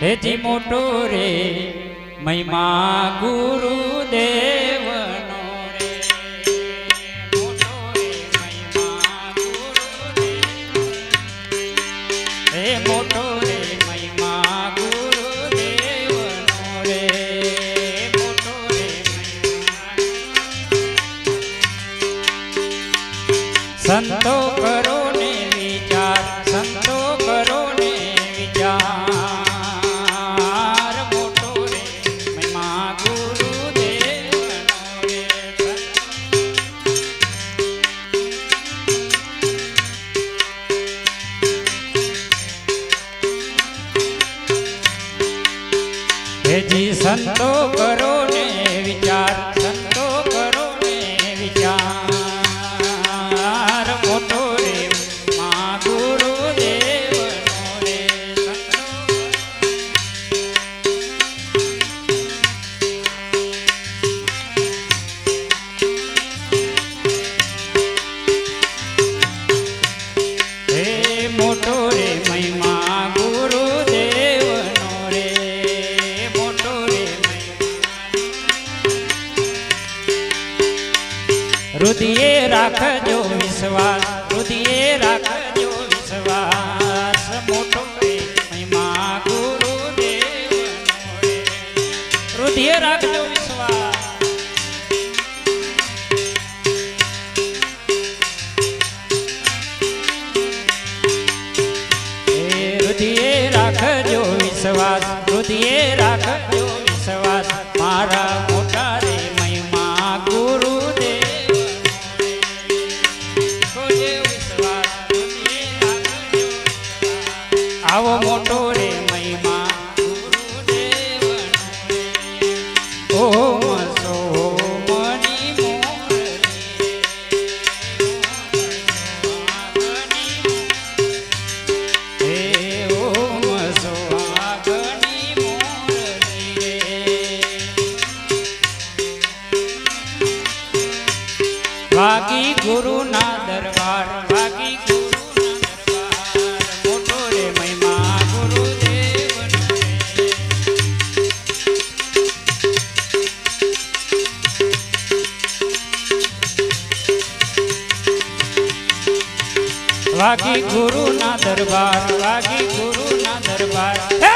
હેજી મોટો રે, મહિમા ગુરુદેવનો રે. મોટો રે, મહિમા ગુરુદેવનો હે મોટો રે, મહિમા ગુરુદેવનો રે. મોટો સંતો કરો હેજી સંતો કરો ને વિચાર. રુદિયે રાખજો વિશ્વાસ રુદિયે રાખજો વિશ્વાસ મોટો રે મહિમા ગુરુદેવનો રે રુદિયે રાખજો વિશ્વાસ હે રુધિએ રાખજો વિશ્વાસ રુધિએ રાખજો આવો મોટો રે મહિમા. બાકી ગુરુ ઓમ વાગી ગુરુના દરબાર વાગી ગુરુના દરબાર. હે!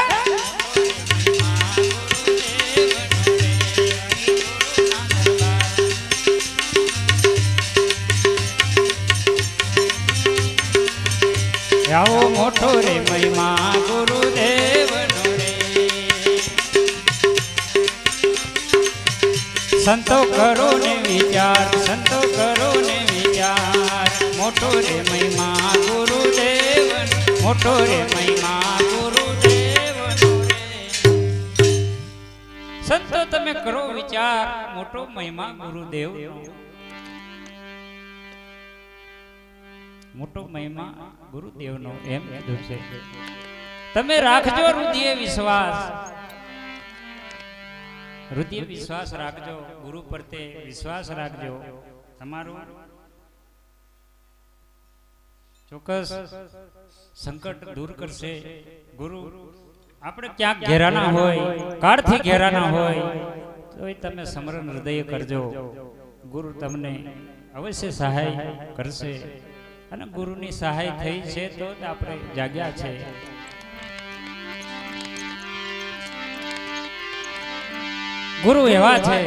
આવો મોટો રે મહિમા ગુરુદેવ સંતો કરો ને વિચાર, સંતો કરો ને વિચાર. મોટો રે મહિમા ગુરુદેવ મોટો રે મહિમા ગુરુદેવ સંતો, તમે કરો વિચાર, મોટો મહિમા ગુરુદેવ મોટો મહિમા ગુરુદેવનો એમ કીધું છે. તમે રાખજો હૃદય વિશ્વાસ. હૃદય વિશ્વાસ રાખજો, ગુરુ પ્રત્યે વિશ્વાસ રાખજો. તમારું ચોક્કસ સંકટ દૂર કરશે. ગુરુ આપણે ક્યાંક ઘેરાના હોય કાળથી ઘેરાના હોય તોય તમે સમરણ હૃદય કરજો. ગુરુ તમને અવશ્ય સહાય કરશે. અને ગુરુની સહાય થઈ છે તો જ આપણે જાગ્યા છે. ગુરુ એવા છે